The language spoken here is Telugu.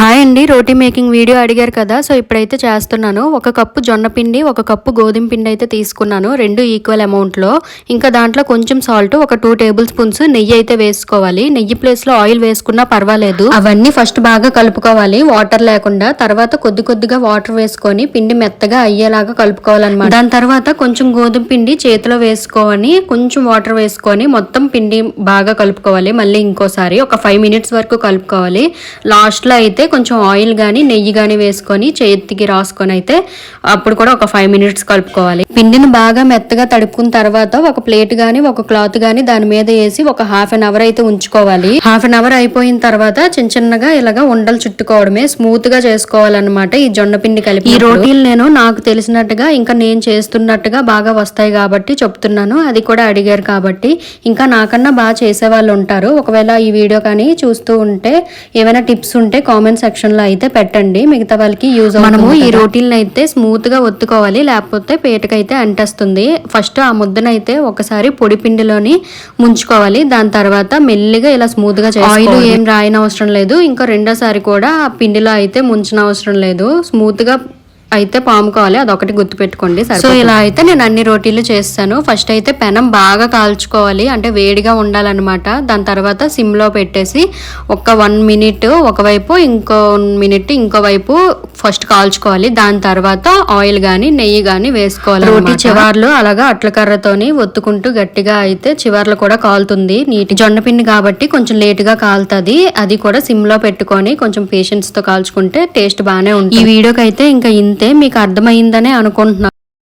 హాయ్ అండి రోటీ మేకింగ్ వీడియో అడిగారు కదా సో ఇప్పుడైతే చేస్తున్నాను. ఒక కప్పు జొన్న పిండి ఒక కప్పు గోధుమ పిండి అయితే తీసుకున్నాను రెండు ఈక్వల్ అమౌంట్లో ఇంకా దాంట్లో కొంచెం సాల్ట్ ఒక టూ టేబుల్ స్పూన్స్ నెయ్యి అయితే వేసుకోవాలి. నెయ్యి ప్లేస్లో ఆయిల్ వేసుకున్నా పర్వాలేదు. అవన్నీ ఫస్ట్ బాగా కలుపుకోవాలి వాటర్ లేకుండా. తర్వాత కొద్ది కొద్దిగా వాటర్ వేసుకొని పిండి మెత్తగా అయ్యేలాగా కలుపుకోవాలన్నమాట. దాని తర్వాత కొంచెం గోధుమ పిండి చేతిలో వేసుకొని కొంచెం వాటర్ వేసుకొని మొత్తం పిండి బాగా కలుపుకోవాలి. మళ్ళీ ఇంకోసారి ఒక ఫైవ్ మినిట్స్ వరకు కలుపుకోవాలి. లాస్ట్లో అయితే కొంచెం ఆయిల్ కానీ నెయ్యి కానీ వేసుకొని చేతికి రాసుకొని అయితే అప్పుడు కూడా ఒక ఫైవ్ మినిట్స్ కలుపుకోవాలి. పిండిని బాగా మెత్తగా తడుపుకున్న తర్వాత ఒక ప్లేట్ కానీ ఒక క్లాత్ కానీ దాని మీద వేసి ఒక హాఫ్ అన్ అవర్ అయితే ఉంచుకోవాలి. హాఫ్ అన్ అవర్ అయిపోయిన తర్వాత చిన్న చిన్నగా ఇలాగా ఉండలు చుట్టుకోవడమే స్మూత్గా చేసుకోవాలన్నమాట ఈ జొన్న పిండి కలిపి. ఈ రోటీలు నేను నాకు తెలిసినట్టుగా ఇంకా నేను చేస్తున్నట్టుగా బాగా వస్తాయి కాబట్టి చెప్తున్నాను. అది కూడా అడిగారు కాబట్టి ఇంకా నాకన్నా బాగా చేసే వాళ్ళు ఉంటారు. ఒకవేళ ఈ వీడియో కానీ చూస్తూ ఉంటే ఏమైనా టిప్స్ ఉంటే కామెంట్ సెక్షన్లో అయితే పెట్టండి. మిగతా వాళ్ళకి యూజ్ మనము ఈ రోటీలను అయితే స్మూత్గా ఒత్తుకోవాలి. లేకపోతే పేటకైతే అంటేస్తుంది. ఫస్ట్ ఆ ముద్దనైతే ఒకసారి పొడి పిండిలోని ముంచుకోవాలి. దాని తర్వాత మెల్లిగా ఇలా స్మూత్గా ఆయిల్ ఏం రాయన అవసరం లేదు. ఇంకా రెండోసారి కూడా ఆ పిండిలో అయితే ముంచిన అవసరం లేదు. స్మూత్గా అయితే పాముకోవాలి. అదొకటి గుర్తుపెట్టుకోండి సో ఇలా అయితే నేను అన్ని రోటీలు చేస్తాను. ఫస్ట్ అయితే పెనం బాగా కాల్చుకోవాలి. అంటే వేడిగా ఉండాలన్నమాట. దాని తర్వాత సిమ్లో పెట్టేసి ఒక వన్ మినిట్ ఒకవైపు ఇంకో మినిట్ ఇంకో వైపు ఫస్ట్ కాల్చుకోవాలి. దాని తర్వాత ఆయిల్ గాని నెయ్యి గాని వేసుకోవాలి రోటీ చివర్లు అలాగా అట్ల కర్రతోని ఒత్తుకుంటూ గట్టిగా అయితే చివర్లు కూడా కాలుతుంది. నీటి జొన్న పిండి కాబట్టి కొంచెం లేట్గా కాలుతుంది. అది కూడా సిమ్లో పెట్టుకొని కొంచెం పేషెన్స్తో కాల్చుకుంటే టేస్ట్ బాగానే ఉంటుంది. ఈ వీడియోకి అయితే ఇంకా ఇంతే. మీకు అర్థమైందనే అనుకుంటున్నాను